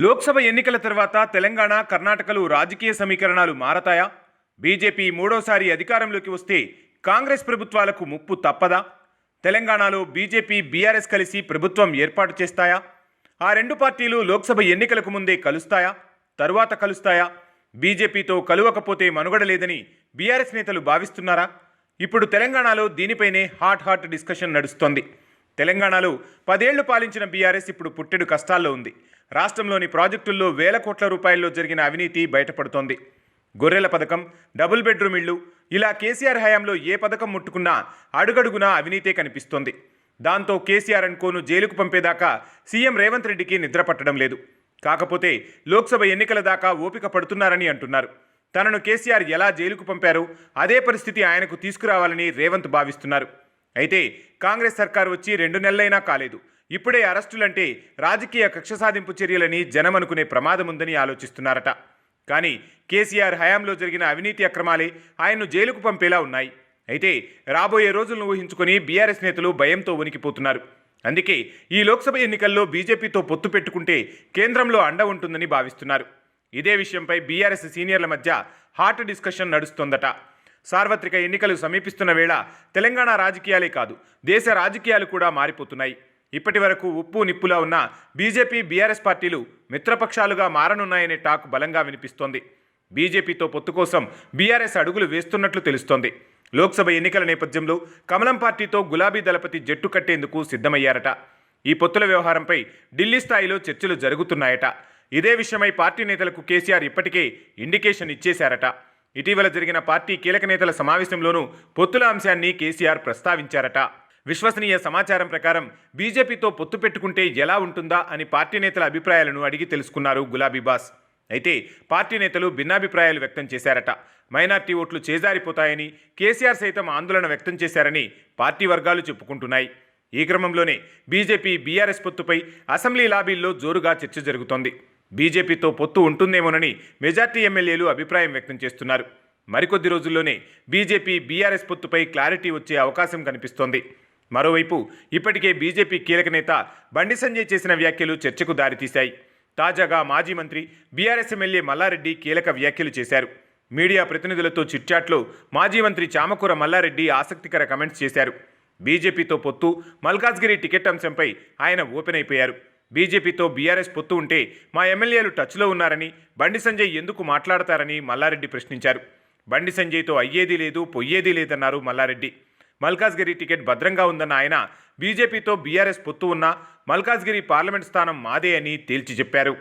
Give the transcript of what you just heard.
లోక్సభ ఎన్నికల తర్వాత తెలంగాణ కర్ణాటకలు రాజకీయ సమీకరణాలు మారతాయా? బీజేపీ మూడోసారి అధికారంలోకి వస్తే కాంగ్రెస్ ప్రభుత్వాలకు ముప్పు తప్పదా? తెలంగాణలో బీజేపీ బీఆర్ఎస్ కలిసి ప్రభుత్వం ఏర్పాటు చేస్తాయా? ఆ రెండు పార్టీలు లోక్సభ ఎన్నికలకు ముందే కలుస్తాయా? తరువాత కలుస్తాయా? బీజేపీతో కలువకపోతే మనుగడ లేదని బీఆర్ఎస్ నేతలు భావిస్తున్నారా? ఇప్పుడు తెలంగాణలో దీనిపైనే హాట్ హాట్ డిస్కషన్ నడుస్తోంది. తెలంగాణలో పదేళ్ళు పాలించిన బీఆర్ఎస్ ఇప్పుడు పుట్టెడు కష్టాల్లో ఉంది. రాష్ట్రంలోని ప్రాజెక్టుల్లో వేల కోట్ల రూపాయల్లో జరిగిన అవినీతి బయటపడుతోంది. గొర్రెల పథకం డబుల్ బెడ్రూమ్ ఇళ్ళు ఇలా కేసీఆర్ హయాంలో ఏ పథకం ముట్టుకున్నా అడుగడుగునా అవినీతే కనిపిస్తోంది. దాంతో కేసీఆర్ అనుకోను జైలుకు పంపేదాకా సీఎం రేవంత్ రెడ్డికి నిద్ర పట్టడం లేదు. కాకపోతే లోక్సభ ఎన్నికల దాకా ఓపిక పడుతున్నారని అంటున్నారు. తనను కేసీఆర్ ఎలా జైలుకు పంపారో అదే పరిస్థితి ఆయనకు తీసుకురావాలని రేవంత్ భావిస్తున్నారు. అయితే కాంగ్రెస్ సర్కార్ వచ్చి రెండు నెలలైనా కాలేదు. ఇప్పుడే అరెస్టులంటే రాజకీయ కక్ష సాధింపు చర్యలని జనం అనుకునే ప్రమాదముందని ఆలోచిస్తున్నారట. కానీ కేసీఆర్ హయాంలో జరిగిన అవినీతి అక్రమాలే ఆయన్ను జైలుకు పంపేలా ఉన్నాయి. అయితే రాబోయే రోజులను ఊహించుకొని బీఆర్ఎస్ నేతలు భయంతో వణికిపోతున్నారు అందుకే ఈ లోక్సభ ఎన్నికల్లో బీజేపీతో పొత్తు పెట్టుకుంటే కేంద్రంలో అండ ఉంటుందని భావిస్తున్నారు. ఇదే విషయంపై బీఆర్ఎస్ సీనియర్ల మధ్య హాట్ డిస్కషన్ నడుస్తోందట. సార్వత్రిక ఎన్నికలు సమీపిస్తున్న వేళ తెలంగాణ రాజకీయాలే కాదు దేశ రాజకీయాలు కూడా మారిపోతున్నాయి. ఇప్పటి వరకు ఉప్పు నిప్పులా ఉన్న బీజేపీ బీఆర్ఎస్ పార్టీలు మిత్రపక్షాలుగా మారనున్నాయనే టాక్ బలంగా వినిపిస్తోంది. బీజేపీతో పొత్తు కోసం బీఆర్ఎస్ అడుగులు వేస్తున్నట్లు తెలుస్తోంది. లోక్సభ ఎన్నికల నేపథ్యంలో కమలం పార్టీతో గులాబీ దళపతి జట్టు కట్టేందుకు సిద్ధమయ్యారట. ఈ పొత్తుల వ్యవహారంపై ఢిల్లీ స్థాయిలో చర్చలు జరుగుతున్నాయట. ఇదే విషయమై పార్టీ నేతలకు కేసీఆర్ ఇప్పటికే ఇండికేషన్ ఇచ్చేశారట. ఇటీవల జరిగిన పార్టీ కీలక నేతల సమావేశంలోనూ పొత్తుల అంశాన్ని కేసీఆర్ ప్రస్తావించారట. విశ్వసనీయ సమాచారం ప్రకారం బీజేపీతో పొత్తు పెట్టుకుంటే ఎలా ఉంటుందా అని పార్టీ నేతల అభిప్రాయాలను అడిగి తెలుసుకున్నారు గులాబీ బాస్. అయితే పార్టీ నేతలు భిన్నాభిప్రాయాలు వ్యక్తం చేశారట. మైనార్టీ ఓట్లు చేజారిపోతాయని కేసీఆర్ సైతం ఆందోళన వ్యక్తం చేశారని పార్టీ వర్గాలు చెప్పుకుంటున్నాయి. ఈ క్రమంలోనే బీజేపీ బీఆర్ఎస్ పొత్తుపై అసెంబ్లీ లాబీల్లో జోరుగా చర్చ జరుగుతోంది. బీజేపీతో పొత్తు ఉంటుందేమోనని మెజార్టీ ఎమ్మెల్యేలు అభిప్రాయం వ్యక్తం చేస్తున్నారు. మరికొద్ది రోజుల్లోనే బీజేపీ బీఆర్ఎస్ పొత్తుపై క్లారిటీ వచ్చే అవకాశం కనిపిస్తోంది. మరోవైపు ఇప్పటికే బీజేపీ కీలక నేత బండి సంజయ్ చేసిన వ్యాఖ్యలు చర్చకు దారితీశాయి. తాజాగా మాజీ మంత్రి బీఆర్ఎస్ ఎమ్మెల్యే మల్లారెడ్డి కీలక వ్యాఖ్యలు చేశారు. మీడియా ప్రతినిధులతో చిట్చాట్లో మాజీ మంత్రి చామకూర మల్లారెడ్డి ఆసక్తికర కమెంట్స్ చేశారు. బీజేపీతో పొత్తు మల్కాజ్గిరి టికెట్ అంశంపై ఆయన ఓపెన్ అయిపోయారు. బీజేపీతో బీఆర్ఎస్ పొత్తు ఉంటే మా ఎమ్మెల్యేలు టచ్లో ఉన్నారని బండి సంజయ్ ఎందుకు మాట్లాడతారని మల్లారెడ్డి ప్రశ్నించారు. బండి సంజయ్తో అయ్యేది లేదు పొయ్యేది లేదన్నారు మల్లారెడ్డి. మల్కాజ్గిరి టికెట్ భద్రంగా ఉందన్న ఆయన బీజేపీతో బీఆర్ఎస్ పొత్తు ఉన్నా మల్కాజ్గిరి పార్లమెంట్ స్థానం మాదే అని తేల్చి చెప్పారు.